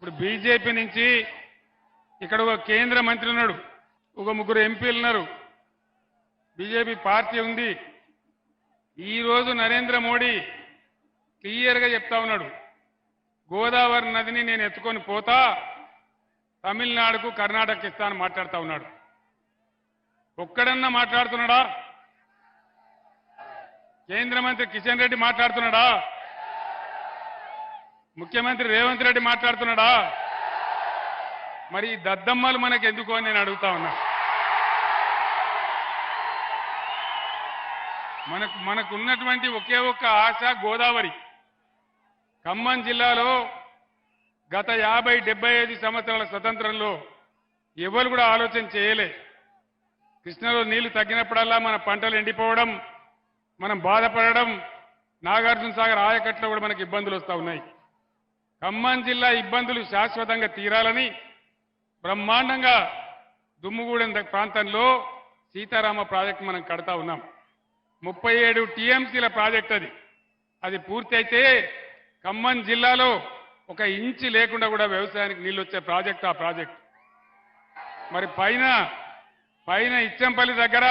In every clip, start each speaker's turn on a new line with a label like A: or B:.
A: ఇప్పుడు బీజేపీ నుంచి ఇక్కడ ఒక కేంద్ర మంత్రి ఉన్నాడు. ఒక ముగ్గురు ఎంపీలు ఉన్నారు. బీజేపీ పార్టీ ఉంది. ఈరోజు నరేంద్ర మోడీ క్లియర్గా చెప్తా ఉన్నాడు. గోదావరి నదిని నేను ఎత్తుకొని పోతా తమిళనాడుకు కర్ణాటక ఇస్తాను మాట్లాడుతూ ఉన్నాడు. ఒక్కడన్నా మాట్లాడుతున్నాడా? కేంద్ర మంత్రి కిషన్ రెడ్డి మాట్లాడుతున్నాడా? ముఖ్యమంత్రి రేవంత్ రెడ్డి మాట్లాడుతున్నాడా? మరి ఈ దద్దమ్మలు మనకు ఎందుకు అని నేను అడుగుతా ఉన్నా. మనకు మనకు ఉన్నటువంటి ఒకే ఒక్క ఆశ గోదావరి. ఖమ్మం జిల్లాలో గత యాభై డెబ్బై ఐదు సంవత్సరాల స్వతంత్రంలో ఎవరు కూడా ఆలోచన చేయలే. కృష్ణలో నీళ్ళు తగ్గినప్పుడల్లా మన పంటలు ఎండిపోవడం మనం బాధపడడం నాగార్జున సాగర్ ఆయకట్లో కూడా మనకి ఇబ్బందులు వస్తూ ఉన్నాయి. ఖమ్మం జిల్లా ఇబ్బందులు శాశ్వతంగా తీరాలని బ్రహ్మాండంగా దుమ్ముగూడెం ప్రాంతంలో సీతారామ ప్రాజెక్టు మనం కడతా ఉన్నాం. ముప్పై ఏడు టీఎంసీల ప్రాజెక్ట్ అది. అది పూర్తయితే ఖమ్మం జిల్లాలో ఒక ఇంచి లేకుండా కూడా వ్యవసాయానికి నీళ్ళు వచ్చే ప్రాజెక్ట్ ఆ ప్రాజెక్ట్. మరి పైన పైన ఇచ్చంపల్లి దగ్గర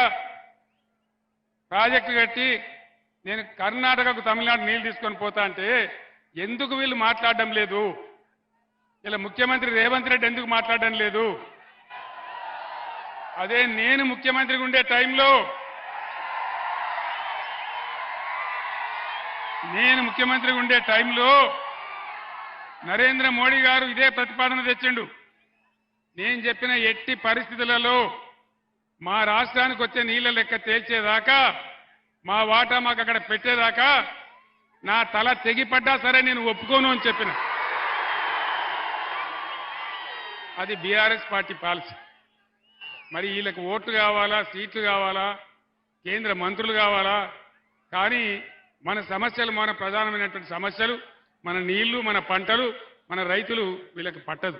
A: ప్రాజెక్టు కట్టి నేను కర్ణాటకకు తమిళనాడు నీళ్ళు తీసుకొని పోతా అంటే ఎందుకు వీళ్ళు మాట్లాడడం లేదు? ఇలా ముఖ్యమంత్రి రేవంత్ రెడ్డి ఎందుకు మాట్లాడడం లేదు? అదే నేను ముఖ్యమంత్రిగా ఉండే టైంలో నేను ముఖ్యమంత్రిగా ఉండే టైంలో నరేంద్ర మోడీ గారు ఇదే ప్రతిపాదన తెచ్చిండు. నేను చెప్పిన ఎట్టి పరిస్థితులలో మా రాష్ట్రానికి వచ్చే నీళ్ళ లెక్క తేల్చేదాకా మా వాటా మాకు అక్కడ పెట్టేదాకా నా తల తెగిపడ్డా సరే నేను ఒప్పుకోను అని చెప్పిన. అది బీఆర్ఎస్ పార్టీ పాలసీ. మరి వీళ్ళకి ఓట్లు కావాలా సీట్లు కావాలా కేంద్ర మంత్రులు కావాలా? కానీ మన సమస్యలు మన ప్రధానమైనటువంటి సమస్యలు మన నీళ్ళు మన పంటలు మన రైతులు వీళ్ళకి పట్టదు.